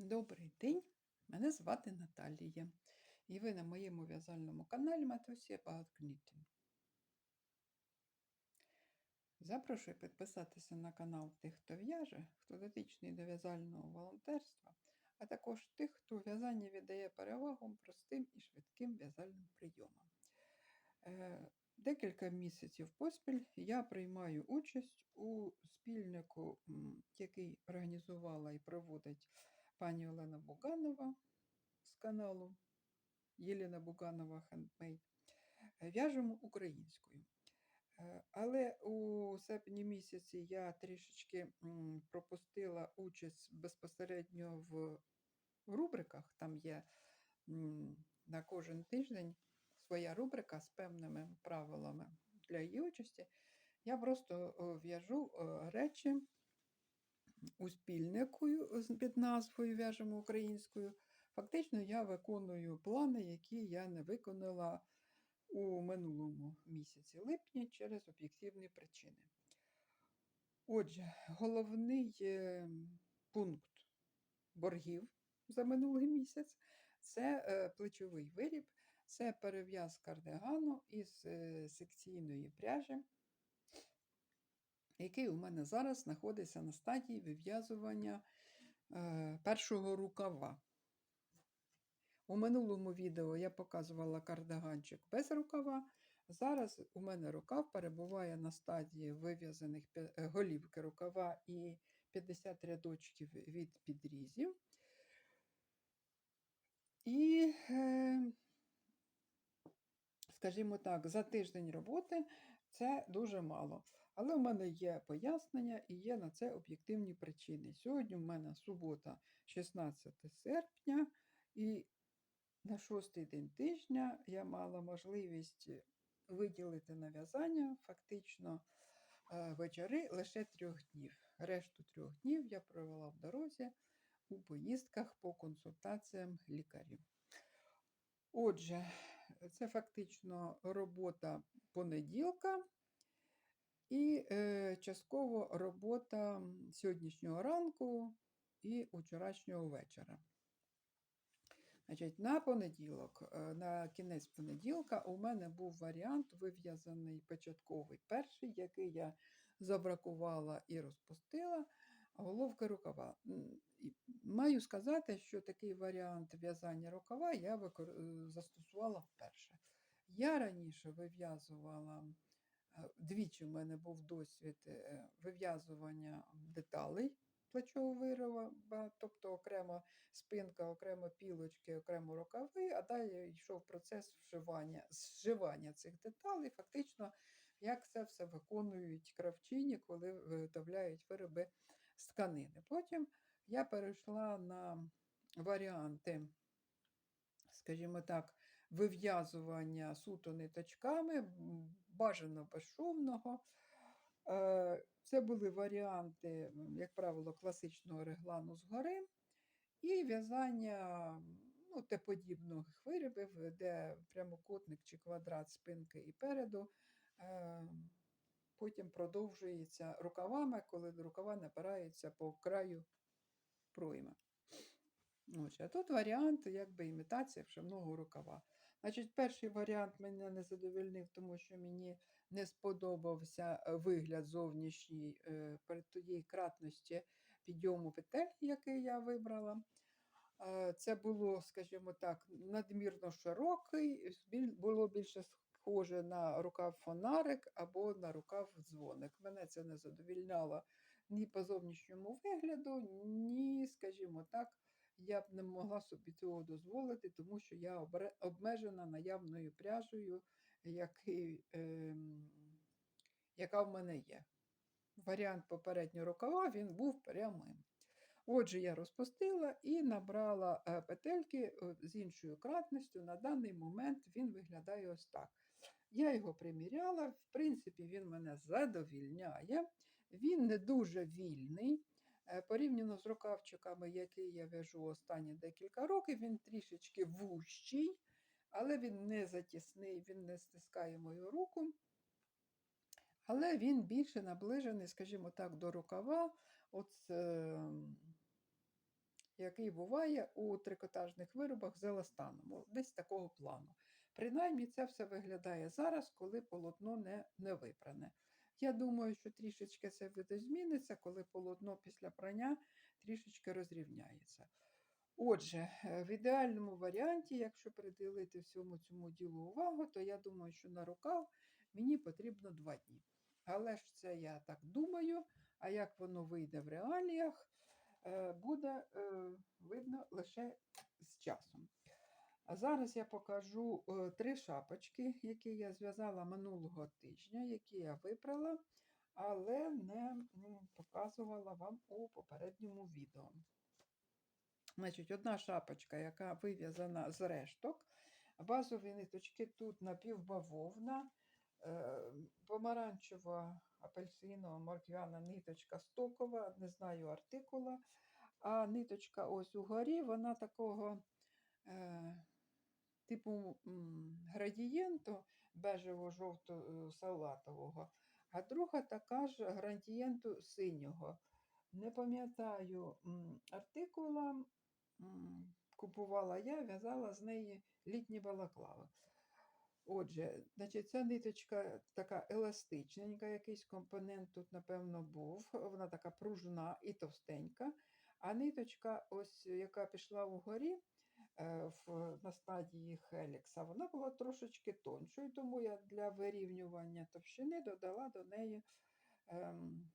Добрий день, мене звати Наталія, і ви на моєму в'язальному каналі Матусі Knitting. Запрошую підписатися на канал тих, хто в'яже, хто дотичний до в'язального волонтерства, а також тих, хто у в'язанні віддає перевагу простим і швидким в'язальним прийомам. Е, Декілька місяців поспіль я приймаю участь у спільнику, який організувала і проводить пані Олена Буганова з каналу Єлена Буганова. Е, В'яжемо українською. Е, Але у серпні місяці я трішечки пропустила участь безпосередньо в рубриках. Там є на кожен тиждень своя рубрика з певними правилами для її участі. Я просто е, в'яжу е, речі у спільнику під назвою В'яжемо українською. Фактично, я виконую плани, які я не виконала у минулому місяці липні через об'єктивні причини. Отже, головний е, пункт боргів за минулий місяць це е, плечовий виріб, це перев'яз кардигану із е, секційної пряжі, який у мене зараз знаходиться на стадії вив'язування е, першого рукава. У минулому відео я показувала кардиганчик без рукава. Зараз у мене рукав перебуває на стадії вив'язаних е, голівки рукава і 50 рядочків від підрізів. І, е, скажімо так, за тиждень роботи це дуже мало. Але в мене є пояснення і є на це об'єктивні причини. Сьогодні в мене субота, 16 серпня, і на шостий день тижня я мала можливість виділити на в'язання фактично е, вечори лише трьох днів. Решту трьох днів я провела в дорозі у поїздках по консультаціям лікарів. Отже, це фактично робота понеділка і е, частково робота сьогоднішнього ранку і вчорашнього вечора. Значить, на понеділок, е, на кінець понеділка, у мене був варіант вив'язаний початковий перший, який я забракувала і розпустила, головки рукава. Маю сказати, що такий варіант в'язання рукава я е, застосувала вперше. Я раніше вив'язувала, двічі в мене був досвід е, вив'язування деталей плечового вирова, тобто окремо спинка, окремо пілочки, окремо рукави, а далі йшов процес вшивання, зшивання цих деталей. Фактично, як це все виконують кравчині, коли виготовляють вироби з тканини. Потім я перейшла на варіанти, скажімо так, вив'язування суто ниточками, бажано безшумного. Е, Це були варіанти, як правило, класичного реглану згори і в'язання ну, Т-подібних виробів, де прямокутник чи квадрат спинки і переду. е, Потім продовжується рукавами, коли рукава напираються по краю пройми. Ось, а тут варіант, якби імітація вшивного рукава. Значить, перший варіант мене не задовольнив, тому що мені не сподобався е, вигляд зовнішній е, при тієї кратності підйому петель, який я вибрала. Е, Це було, скажімо так, надмірно широкий, було більше схоже на рукав фонарик або на рукав дзвоник. Мене це не задовільняло ні по зовнішньому вигляду, ні, скажімо так, я б не могла собі цього дозволити, тому що я обмежена наявною пряжею, який, ем, яка в мене є. Варіант попереднього рукава він був прямим. Отже, я розпустила і набрала е, петельки е, з іншою кратністю. На даний момент він виглядає ось так. Я його приміряла, в принципі, він мене задовільняє. Він не дуже вільний. Е, Порівняно з рукавчиками, які я в'яжу останні декілька років, він трішечки вущий, але він не затісний, він не стискає мою руку. Але він більше наближений, скажімо так, до рукава. От, е, який буває у трикотажних виробах з еластаном. Десь такого плану. Принаймні це все виглядає зараз, коли полотно не, не випране. Я думаю, що трішечки це видозміниться, коли полотно після прання трішечки розрівняється. Отже, е, в ідеальному варіанті, якщо приділити всьому цьому ділу увагу, то я думаю, що на рукав мені потрібно два дні. Але ж це я так думаю, а як воно вийде в реаліях, е, буде е, видно лише з часом. А зараз я покажу е, три шапочки, які я зв'язала минулого тижня, які я випрала, але не показувала вам у попередньому відео. Значить, одна шапочка, яка вив'язана з решток. Базові ниточки тут напівбавовна, е, помаранчева, апельсинова, морквяна ниточка стокова, не знаю артикула. А ниточка ось угорі, вона такого е, типу градієнту бежево-жовто-салатового, а друга така ж градієнту синього. Не пам'ятаю артикула, купувала я, в'язала з неї літні балаклави. Отже, значить, ця ниточка така еластичненька, якийсь компонент тут, напевно, був. Вона така пружна і товстенька. А ниточка, ось, яка пішла вгорі е, в, на стадії хелікса, вона була трошечки тоншою, тому я для вирівнювання товщини додала до неї ем,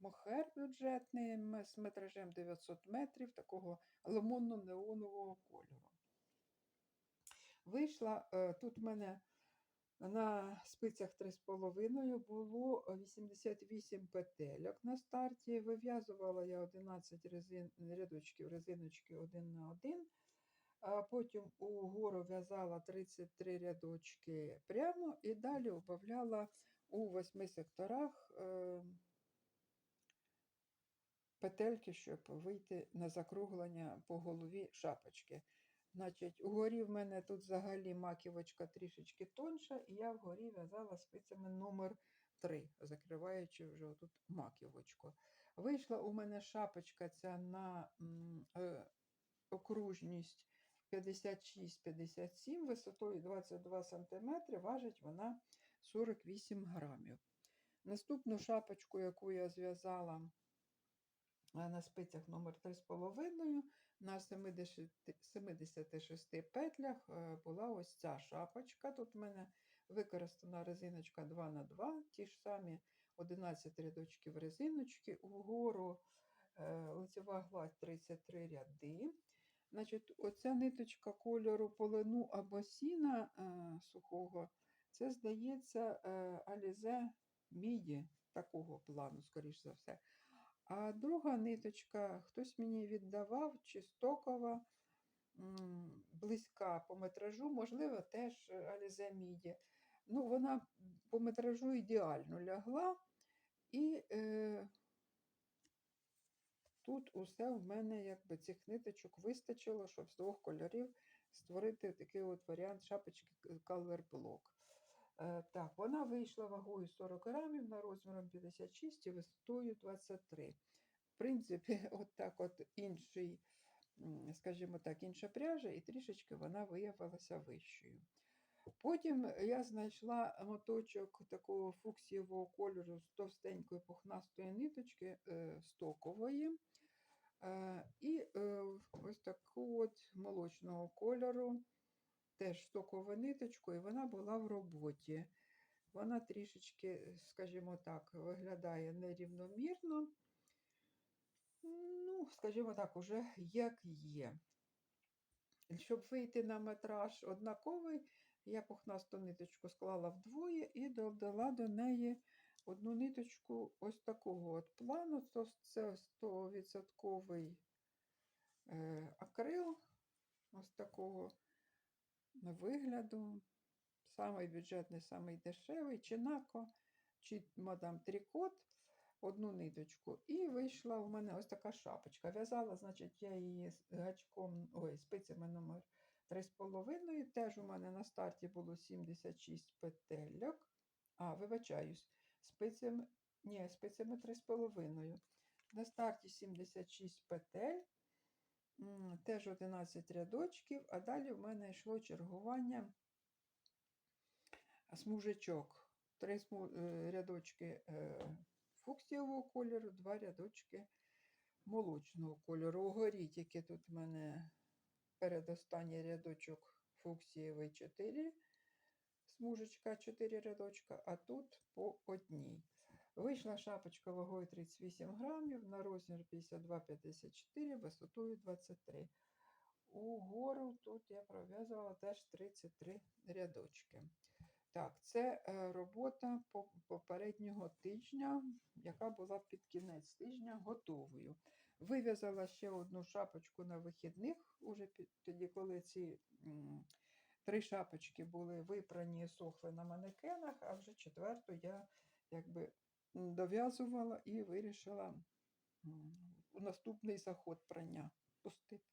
мохер бюджетний з метражем 900 метрів, такого лимонно-неонового кольору. Вийшла, е, тут в мене на спицях 3,5 було 88 петельок на старті. Вив'язувала я 11 резин, рядочків резиночки один на один. А потім угору в'язала 33 рядочки прямо і далі убавляла у восьми секторах е, петельки, щоб вийти на закруглення по голові шапочки. Значить, угорі в мене тут взагалі маківочка трішечки тонша, і я вгорі в'язала спицями номер 3, закриваючи вже тут маківочку. Вийшла у мене шапочка ця на е, окружність 56-57, висотою 22 см, важить вона 48 грамів. Наступну шапочку, яку я зв'язала на спицях номер 3,5 на 76 петлях е, була ось ця шапочка. Тут в мене використана резиночка 2х2, ті ж самі 11 рядочків резиночки, вгору е, лицева гладь 33 ряди. Значить, Оця ниточка кольору полину або сіна е, сухого, це, здається, е, алізе міді такого плану, скоріш за все. А друга ниточка хтось мені віддавав, чи стокова, м, близька по метражу, можливо, теж Алізе Міді. Ну, вона по метражу ідеально лягла, і е, тут усе в мене якби цих ниточок вистачило, щоб з двох кольорів створити такий от варіант шапочки Block. Е, Так, вона вийшла вагою 40 грамів на розміром 56 і висотою 23. В принципі, от так от інший, скажімо так, інша пряжа, і трішечки вона виявилася вищою. Потім я знайшла моточок такого фуксієвого кольору з товстенької пухнастої ниточки е, стокової. Е, і е, ось таку от молочного кольору теж стокову ниточку, і вона була в роботі. Вона трішечки, скажімо так, виглядає нерівномірно. Ну, скажімо так, уже як є. Щоб вийти на метраж однаковий, я пухнасту ниточку склала вдвоє і додала до неї одну ниточку ось такого от плану. Це 100% е, акрил, ось такого вигляду. Самий бюджетний, самий дешевий, Чинако, чи мадам Трикот, одну ниточку. І вийшла у мене ось така шапочка. В'язала, значить, я її гачком, ой, спицями номер 3,5. Теж у мене на старті було 76 петельок. А, вибачаюсь, спицями, ні, спицями 3,5. На старті 76 петель. теж 11 рядочків, а далі в мене йшло чергування смужечок. Три е, рядочки е, фуксієвого кольору, два рядочки молочного кольору. Угорі тільки тут в мене передостанній рядочок фуксієвий 4, смужечка 4 рядочка, а тут по одній. Вийшла шапочка вагою 38 грамів на розмір 52-54, висотою 23. Угору тут я пров'язувала теж 33 рядочки. Так, це е, робота попереднього тижня, яка була під кінець тижня готовою. Вив'язала ще одну шапочку на вихідних, уже під- тоді, коли ці м, три шапочки були випрані і сохли на манекенах, а вже четверту я якби дов'язувала і вирішила у наступний заход прання пустити.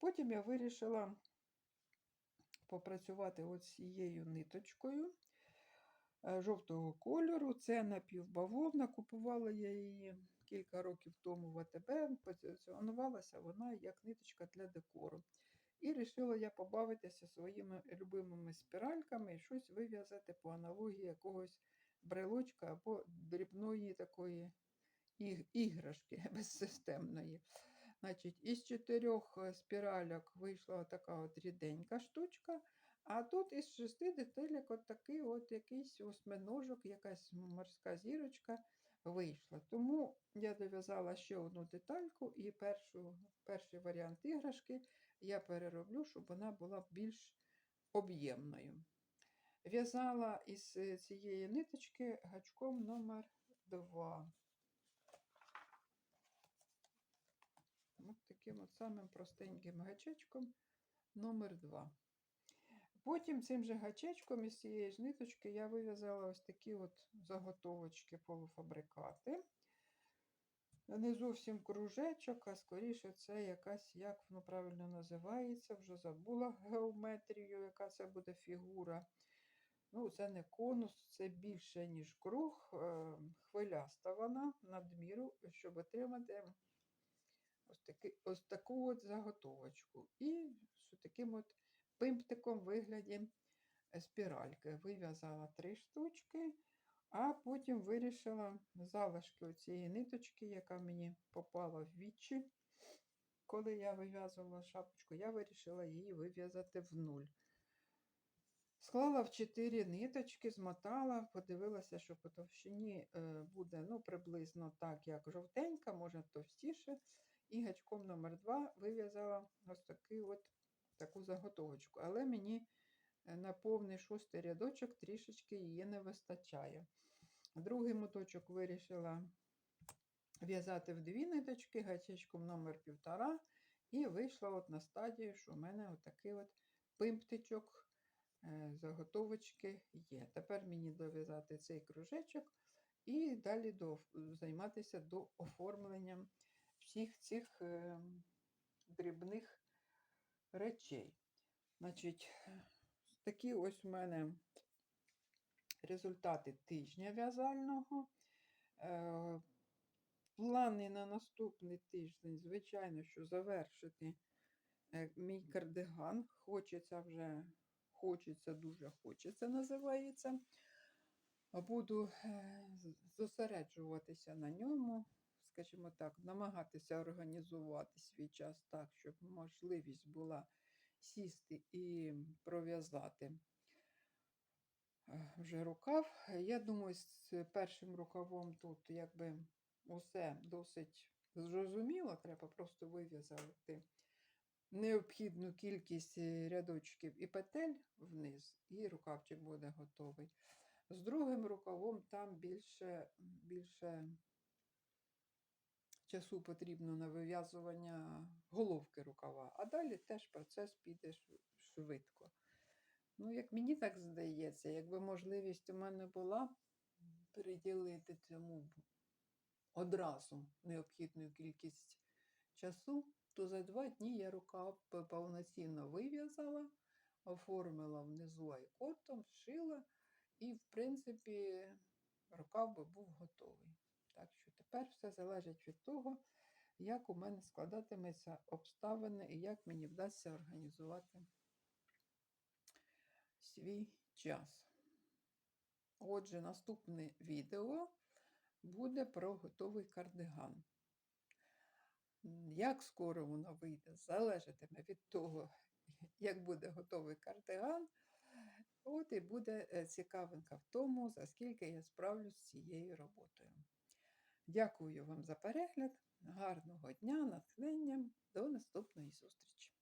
Потім я вирішила попрацювати от цією ниточкою е, жовтого кольору. Це напівбавовна. Купувала я її кілька років тому в АТБ. Позиціонувалася вона як ниточка для декору. І вирішила я побавитися своїми любимими спіральками і щось вив'язати по аналогії якогось брелочка або дрібної такої іграшки безсистемної. Значить, із чотирьох е, спіральок вийшла така от ріденька штучка, а тут із шести деталек от такий от якийсь осьминожок, якась морська зірочка вийшла. Тому я дов'язала ще одну детальку і першу, перший варіант іграшки я перероблю, щоб вона була більш об'ємною. В'язала із е, цієї ниточки гачком номер 2. От таким от самим простеньким гачечком номер 2. Потім цим же гачечком із цієї ж ниточки я вив'язала ось такі от заготовочки полуфабрикати. Не зовсім кружечок, а скоріше це якась, як воно правильно називається, вже забула геометрію, яка це буде фігура. Ну, це не конус, це більше, ніж круг, е, хвиляста вона надміру, щоб отримати ось, таки, ось таку от заготовочку. І з таким от пимптиком вигляді е, спіральки. Вив'язала три штучки, а потім вирішила залишки цієї ниточки, яка мені попала в вічі, коли я вив'язувала шапочку, я вирішила її вив'язати в нуль. Склала в 4 ниточки, змотала, подивилася, що по товщині е, буде ну, приблизно так, як жовтенька, може товстіше. І гачком номер 2 вив'язала ось такий от, таку заготовочку. Але мені е, на повний шостий рядочок трішечки її не вистачає. Другий моточок вирішила в'язати в дві ниточки гачечком номер 1,5 і вийшла от на стадію, що в мене отакий от пимптичок е, заготовочки є. Тепер мені дов'язати цей кружечок і далі до, займатися до оформленням всіх цих е, дрібних речей. Значить, такі ось у мене результати тижня в'язального. Е, Плани на наступний тиждень, звичайно, що завершити е, мій кардиган. Хочеться вже, хочеться, дуже хочеться, називається. Буду е, зосереджуватися на ньому, скажімо так, намагатися організувати свій час так, щоб можливість була сісти і пров'язати е, вже рукав. Я думаю, з першим рукавом тут якби усе досить зрозуміло, треба просто вив'язати необхідну кількість е, рядочків і петель вниз, і рукавчик буде готовий. З другим рукавом там більше, більше часу потрібно на вив'язування головки рукава, а далі теж процес піде швидко. Ну, як мені так здається, якби можливість у мене була приділити цьому одразу необхідну кількість часу, то за два дні я рукав повноцінно вив'язала, оформила внизу айкотом, зшила, і, в принципі, рукав би був готовий. Так що тепер все залежить від того, як у мене складатимуться обставини і як мені вдасться організувати свій час. Отже, наступне відео буде про готовий кардиган. Як скоро воно вийде, залежатиме від того, як буде готовий кардиган. От і буде е, цікавинка в тому, за скільки я справлюсь з цією роботою. Дякую вам за перегляд. Гарного дня, натхнення. До наступної зустрічі!